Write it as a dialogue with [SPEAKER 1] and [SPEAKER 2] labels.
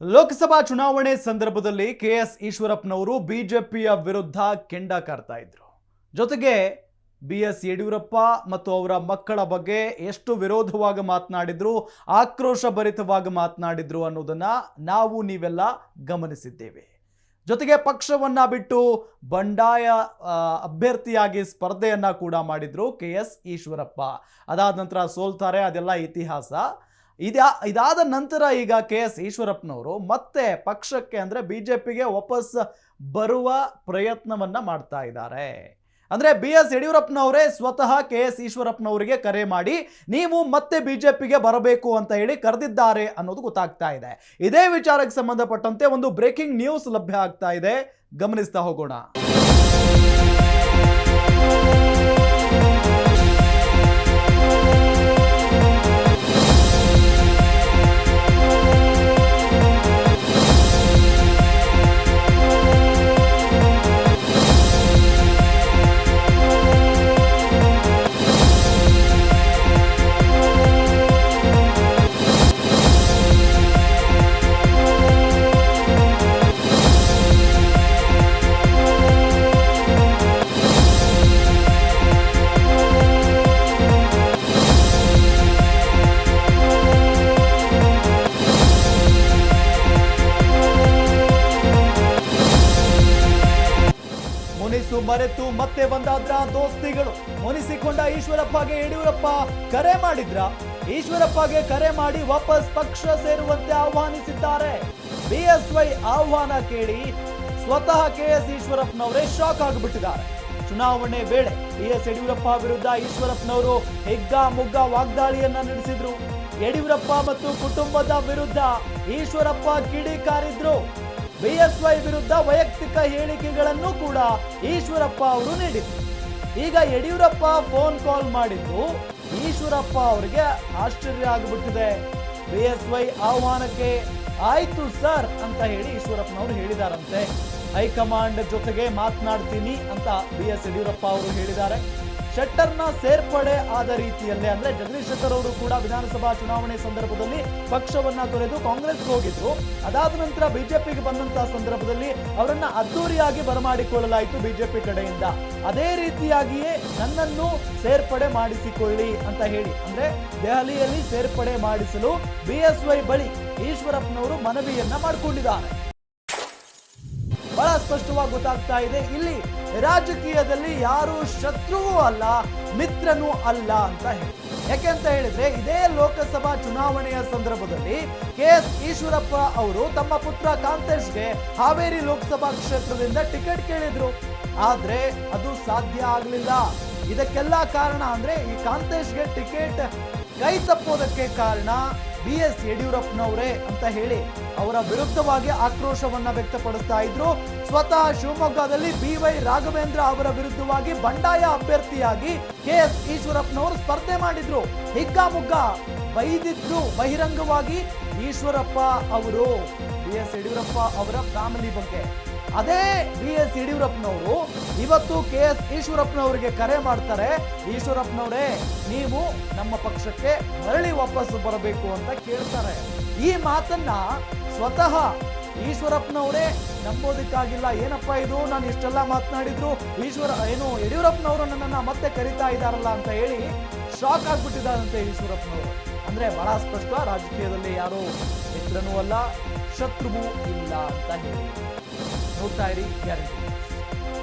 [SPEAKER 1] ಲೋಕಸಭಾ ಚುನಾವಣೆ ಸಂದರ್ಭದಲ್ಲಿ K S ಈಶ್ವರಪ್ಪನವರು ಬಿಜೆಪಿಯ ವಿರುದ್ಧ ಕೆಂಡ ಕಾರ್ತಾ ಇದ್ರು. ಜೊತೆಗೆ ಬಿ ಎಸ್ ಯಡಿಯೂರಪ್ಪ ಮತ್ತು ಅವರ ಮಕ್ಕಳ ಬಗ್ಗೆ ಎಷ್ಟು ವಿರೋಧವಾಗಿ ಮಾತನಾಡಿದ್ರು, ಆಕ್ರೋಶ ಭರಿತವಾಗಿ ಮಾತನಾಡಿದ್ರು ಅನ್ನೋದನ್ನ ನಾವು ನೀವೆಲ್ಲ ಗಮನಿಸಿದ್ದೇವೆ. ಜೊತೆಗೆ ಪಕ್ಷವನ್ನ ಬಿಟ್ಟು ಬಂಡಾಯ ಅಭ್ಯರ್ಥಿಯಾಗಿ ಸ್ಪರ್ಧೆಯನ್ನ ಕೂಡ ಮಾಡಿದ್ರು ಕೆ ಎಸ್ ಈಶ್ವರಪ್ಪ. ಅದಾದ ನಂತರ ಸೋಲ್ತಾರೆ, ಅದೆಲ್ಲ ಇತಿಹಾಸ. ಇದಾ ಇದಾದ ನಂತರ ಈಗ ಕೆ ಎಸ್ ಈಶ್ವರಪ್ಪನವರು ಮತ್ತೆ ಪಕ್ಷಕ್ಕೆ ಅಂದರೆ ಬಿ ಜೆ ಪಿಗೆ ವಾಪಸ್ ಬರುವ ಪ್ರಯತ್ನವನ್ನ ಮಾಡ್ತಾ ಇದ್ದಾರೆ. ಅಂದರೆ ಬಿ ಎಸ್ ಯಡಿಯೂರಪ್ಪನವರೇ ಸ್ವತಃ ಕೆ ಎಸ್ ಈಶ್ವರಪ್ಪನವರಿಗೆ ಕರೆ ಮಾಡಿ ನೀವು ಮತ್ತೆ ಬಿ ಜೆ ಬರಬೇಕು ಅಂತ ಹೇಳಿ ಕರೆದಿದ್ದಾರೆ ಅನ್ನೋದು ಗೊತ್ತಾಗ್ತಾ ಇದೆ. ಇದೇ ವಿಚಾರಕ್ಕೆ ಸಂಬಂಧಪಟ್ಟಂತೆ ಒಂದು ಬ್ರೇಕಿಂಗ್ ನ್ಯೂಸ್ ಲಭ್ಯ ಆಗ್ತಾ ಇದೆ. ಗಮನಿಸ್ತಾ ಹೋಗೋಣ. ಮುನಿಸು ಮರೆತು ಮತ್ತೆ ಬಂದಾದ್ರ ದೋಸ್ತಿಗಳು? ಮುನಿಸಿಕೊಂಡ ಈಶ್ವರಪ್ಪಗೆ ಯಡಿಯೂರಪ್ಪ ಕರೆ ಮಾಡಿದ್ರ? ಈಶ್ವರಪ್ಪಗೆ ಕರೆ ಮಾಡಿ ವಾಪಸ್ ಪಕ್ಷ ಸೇರುವಂತೆ ಆಹ್ವಾನಿಸಿದ್ದಾರೆ. ಬಿಎಸ್ವೈ ಆಹ್ವಾನ ಕೇಳಿ ಸ್ವತಃ ಕೆ ಎಸ್ ಈಶ್ವರಪ್ಪನವರೇ ಶಾಕ್ ಆಗಿಬಿಟ್ಟಿದ್ದಾರೆ. ಚುನಾವಣೆ ವೇಳೆ ಬಿ ಎಸ್ ಯಡಿಯೂರಪ್ಪ ವಿರುದ್ಧ ಈಶ್ವರಪ್ಪನವರು ಹೆಗ್ಗ ಮುಗ್ಗ ವಾಗ್ದಾಳಿಯನ್ನ ನಡೆಸಿದ್ರು. ಯಡಿಯೂರಪ್ಪ ಮತ್ತು ಕುಟುಂಬದ ವಿರುದ್ಧ ಈಶ್ವರಪ್ಪ ಕಿಡಿಕಾರಿದ್ರು ಬಿಎಸ್ವೈ ವಿರುದ್ಧ ವೈಯಕ್ತಿಕ ಹೇಳಿಕೆಗಳನ್ನು ಕೂಡ ಈಶ್ವರಪ್ಪ ಅವರು ನೀಡಿದ್ರು. ಈಗ ಯಡಿಯೂರಪ್ಪ ಫೋನ್ ಕಾಲ್ ಮಾಡಿದ್ದು ಈಶ್ವರಪ್ಪ ಅವರಿಗೆ ಆಶ್ಚರ್ಯ ಆಗಿಬಿಟ್ಟಿದೆ. ಬಿಎಸ್ವೈ ಆಹ್ವಾನಕ್ಕೆ ಆಯ್ತು ಸರ್ ಅಂತ ಹೇಳಿ ಈಶ್ವರಪ್ಪನವರು ಹೇಳಿದಾರಂತೆ. ಹೈಕಮಾಂಡ್ ಜೊತೆಗೆ ಮಾತನಾಡ್ತೀನಿ ಅಂತ ಬಿ ಎಸ್ ಯಡಿಯೂರಪ್ಪ ಅವರು ಹೇಳಿದ್ದಾರೆ. ಶೆಟ್ಟರ್ನ ಸೇರ್ಪಡೆ ಆದ ರೀತಿಯಲ್ಲೇ ಅಂದ್ರೆ ಜಗದೀಶ್ ಶೆಟ್ಟರ್ ಅವರು ಕೂಡ ವಿಧಾನಸಭಾ ಚುನಾವಣೆ ಸಂದರ್ಭದಲ್ಲಿ ಪಕ್ಷವನ್ನ ತೊರೆದು ಕಾಂಗ್ರೆಸ್ಗೆ ಹೋಗಿದ್ರು. ಅದಾದ ನಂತರ ಬಿಜೆಪಿಗೆ ಬಂದಂತಹ ಸಂದರ್ಭದಲ್ಲಿ ಅವರನ್ನ ಅದ್ದೂರಿಯಾಗಿ ಬರಮಾಡಿಕೊಳ್ಳಲಾಯಿತು ಬಿಜೆಪಿ ಕಡೆಯಿಂದ. ಅದೇ ರೀತಿಯಾಗಿಯೇ ನನ್ನನ್ನು ಸೇರ್ಪಡೆ ಮಾಡಿಸಿಕೊಳ್ಳಿ ಅಂತ ಹೇಳಿ. ಅಂದ್ರೆ ದೆಹಲಿಯಲ್ಲಿ ಸೇರ್ಪಡೆ ಮಾಡಿಸಲು ಬಿಎಸ್ವೈ ಬಳಿ ಈಶ್ವರಪ್ಪನವರು ಮನವಿಯನ್ನ ಮಾಡಿಕೊಂಡಿದ್ದಾರೆ. ಬಹಳ ಸ್ಪಷ್ಟವಾಗಿ ಗೊತ್ತಾಗ್ತಾ ಇದೆ. ಇಲ್ಲಿ ರಾಜಕೀಯದಲ್ಲಿ ಯಾರು ಶತ್ರುವೂ ಅಲ್ಲ, ಮಿತ್ರನೂ ಅಲ್ಲ ಅಂತ ಹೇಳಿ. ಯಾಕೆ ಅಂತ ಹೇಳಿದ್ರೆ, ಇದೇ ಲೋಕಸಭಾ ಚುನಾವಣೆಯ ಸಂದರ್ಭದಲ್ಲಿ ಕೆ ಎಸ್ ಈಶ್ವರಪ್ಪ ಅವರು ತಮ್ಮ ಪುತ್ರ ಕಾಂತೇಶ್ಗೆ ಹಾವೇರಿ ಲೋಕಸಭಾ ಕ್ಷೇತ್ರದಿಂದ ಟಿಕೆಟ್ ಕೇಳಿದ್ರು. ಆದ್ರೆ ಅದು ಸಾಧ್ಯ ಆಗಲಿಲ್ಲ. ಇದಕ್ಕೆಲ್ಲ ಕಾರಣ ಅಂದ್ರೆ ಈ ಕಾಂತೇಶ್ಗೆ ಟಿಕೆಟ್ ಕೈ ತಪ್ಪೋದಕ್ಕೆ ಕಾರಣ ಬಿ ಎಸ್ ಯಡಿಯೂರಪ್ಪನವರೇ ಅಂತ ಹೇಳಿ ಅವರ ವಿರುದ್ಧವಾಗಿ ಆಕ್ರೋಶವನ್ನ ವ್ಯಕ್ತಪಡಿಸ್ತಾ ಇದ್ರು. ಸ್ವತಃ ಶಿವಮೊಗ್ಗದಲ್ಲಿ ಬಿ ವೈ ರಾಘವೇಂದ್ರ ಅವರ ವಿರುದ್ಧವಾಗಿ ಬಂಡಾಯ ಅಭ್ಯರ್ಥಿಯಾಗಿ ಕೆ ಎಸ್ ಈಶ್ವರಪ್ಪನವರು ಸ್ಪರ್ಧೆ ಮಾಡಿದ್ರು. ಹಿಗ್ಗಾಮುಗ್ಗ ಬೈದಿದ್ರು ಬಹಿರಂಗವಾಗಿ ಈಶ್ವರಪ್ಪ ಅವರು. ಬಿ ಎಸ್ ಯಡಿಯೂರಪ್ಪ ಅವರ ಫ್ಯಾಮಿಲಿ ಬಗ್ಗೆ. ಅದೇ ಬಿ ಎಸ್ ಯಡಿಯೂರಪ್ಪನವರು, ಇವತ್ತು ಕೆ ಎಸ್ ಈಶ್ವರಪ್ಪನವರಿಗೆ ಕರೆ ಮಾಡ್ತಾರೆ, ಈಶ್ವರಪ್ಪನವರೇ, ನೀವು ನಮ್ಮ ಪಕ್ಷಕ್ಕೆ ಮರಳಿ ವಾಪಸ್ ಬರಬೇಕು ಅಂತ ಕೇಳ್ತಾರೆ. ಈ ಮಾತನ್ನ ಸ್ವತಃ ಈಶ್ವರಪ್ಪನವರೇ ನಂಬೋದಕ್ಕಾಗಿಲ್ಲ. ಏನಪ್ಪ ಇದು? ನಾನು ಇಷ್ಟೆಲ್ಲ ಮಾತನಾಡಿದ್ರು ಈಶ್ವರ, ಏನು ಯಡಿಯೂರಪ್ಪನವರು ನನ್ನನ್ನು ಮತ್ತೆ ಕರಿತಾ ಇದ್ದಾರಲ್ಲ ಅಂತ ಹೇಳಿ ಶಾಕ್ ಆಗ್ಬಿಟ್ಟಿದ್ದಾರಂತೆ ಈಶ್ವರಪ್ಪನವರು. ಅಂದ್ರೆ ಬಹಳ ಸ್ಪಷ್ಟ ರಾಜಕೀಯದಲ್ಲಿ ಯಾರು ಮಿತ್ರನೂ ಅಲ್ಲ ಶತ್ರುವೂ ಇಲ್ಲ ಅಂತ ಹೇಳಿ. ನೋಡ್ತಾ ಇರಿ ಗ್ಯಾರಂಟಿ.